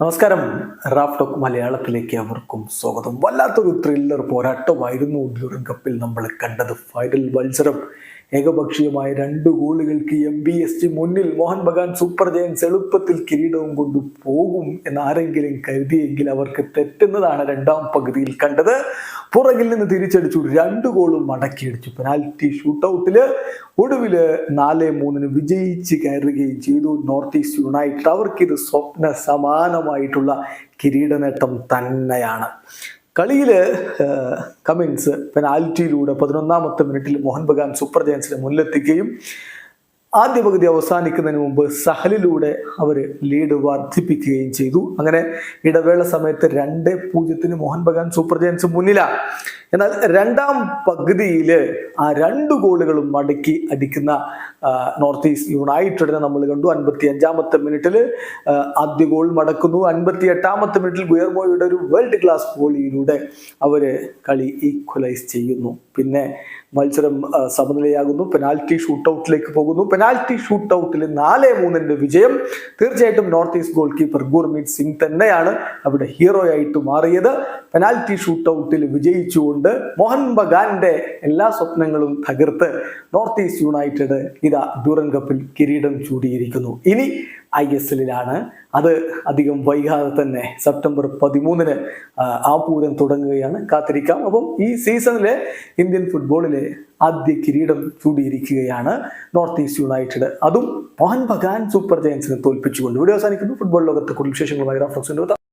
നമസ്കാരം. Raf talk മലയാളത്തിലേക്ക് അവർക്കും സ്വാഗതം. വല്ലാത്തൊരു ത്രില്ലർ പോരാട്ടമായിരുന്നു. ഡ്യൂറിംഗ് കപ്പിൽ നമ്മൾ കണ്ടത് ഫൈനൽ മത്സരം. ഏകപക്ഷീയമായ രണ്ട് ഗോളുകൾക്ക് എം ബി എസ് ജി മുന്നിൽ മോഹൻ ബഗാൻ സൂപ്പർ ജയൻസ് എളുപ്പത്തിൽ കിരീടവും കൊണ്ടു പോകും എന്ന് ആരെങ്കിലും കരുതിയെങ്കിൽ അവർക്ക് തെറ്റുന്നതാണ് രണ്ടാം പകുതിയിൽ കണ്ടത്. പുറകിൽ നിന്ന് തിരിച്ചടിച്ചു. രണ്ട് ഗോളും മടക്കിയടിച്ചു. പെനാൽറ്റി ഷൂട്ടൗട്ടിൽ ഒടുവിൽ നാല് മൂന്നിന് വിജയിച്ച് കയറുകയും ചെയ്തു. നോർത്ത് ഈസ്റ്റ് യുണൈറ്റഡ് അവർക്കിത് സ്വപ്ന സമാനമായിട്ടുള്ള കിരീട നേട്ടം തന്നെയാണ്. കളിയിൽ കമിൻസ് പെനാൽറ്റിയിലൂടെ പതിനൊന്നാമത്തെ മിനിറ്റിൽ മോഹൻ ബഗാൻ സൂപ്പർ ജയൻസിനെ മുന്നിലെത്തിക്കുകയും ആദ്യ പകുതി അവസാനിക്കുന്നതിന് മുമ്പ് സഹലിലൂടെ അവർ ലീഡ് വർദ്ധിപ്പിക്കുകയും ചെയ്തു. അങ്ങനെ ഇടവേള സമയത്ത് രണ്ട് പൂജ്യത്തിന് മോഹൻ ബഗാൻ സൂപ്പർ ജയൻസ് മുന്നിലാണ് എന്നാൽ രണ്ടാം പകുതിയിൽ ആ രണ്ട് ഗോളുകളും മടക്കി അടിക്കുന്ന നോർത്ത് ഈസ്റ്റ് യുണൈറ്റഡിനെ നമ്മൾ കണ്ടു. അൻപത്തി അഞ്ചാമത്തെ മിനിറ്റിൽ ആദ്യ ഗോൾ മടക്കുന്നു. അൻപത്തി എട്ടാമത്തെ മിനിറ്റിൽ ഗുയർമോയുടെ ഒരു വേൾഡ് ക്ലാസ് ഗോളിയിലൂടെ അവർ കളി ഈക്വലൈസ് ചെയ്യുന്നു. പിന്നെ മത്സരം സമനിലയാകുന്നു. പെനാൽറ്റി ഷൂട്ടൗട്ടിലേക്ക് പോകുന്നു. പെനാൽറ്റി ഷൂട്ടൗട്ടിൽ നാല് മൂന്നിന്റെ വിജയം. തീർച്ചയായിട്ടും North East goalkeeper Gurmeet Singh തന്നെയാണ് അവിടെ ഹീറോ ആയിട്ട് മാറിയത്. പെനാൽറ്റി ഷൂട്ടൗട്ടിൽ വിജയിച്ചുകൊണ്ട് മോഹൻ ബഗാന്റെ എല്ലാ സ്വപ്നങ്ങളും തകർത്ത് നോർത്ത് ഈസ്റ്റ് യുണൈറ്റഡ് ഇതാ ഡ്യൂറൻ കപ്പിൽ കിരീടം ചൂടിയിരിക്കുന്നു. ഇനി ഐ എസ് എല്ലിലാണ്. അത് അധികം വൈകാതെ തന്നെ സെപ്റ്റംബർ പതിമൂന്നിന് ആ, പൂരം തുടങ്ങുകയാണ്. കാത്തിരിക്കാം. അപ്പം ഈ സീസണിലെ ഇന്ത്യൻ ഫുട്ബോളിലെ ആദ്യ കിരീടം ചൂടിയിരിക്കുകയാണ് നോർത്ത് ഈസ്റ്റ് യുണൈറ്റഡ്. അതും മോഹൻ ബഗാൻ സൂപ്പർ ജയൻസിനെ തോൽപ്പിച്ചുകൊണ്ട്. വീഡിയോ അവസാനിക്കുന്നു. ഫുട്ബോൾ ലോകത്തെ കൂടുതൽ വിശേഷങ്ങളുമായി റഫറൻസ്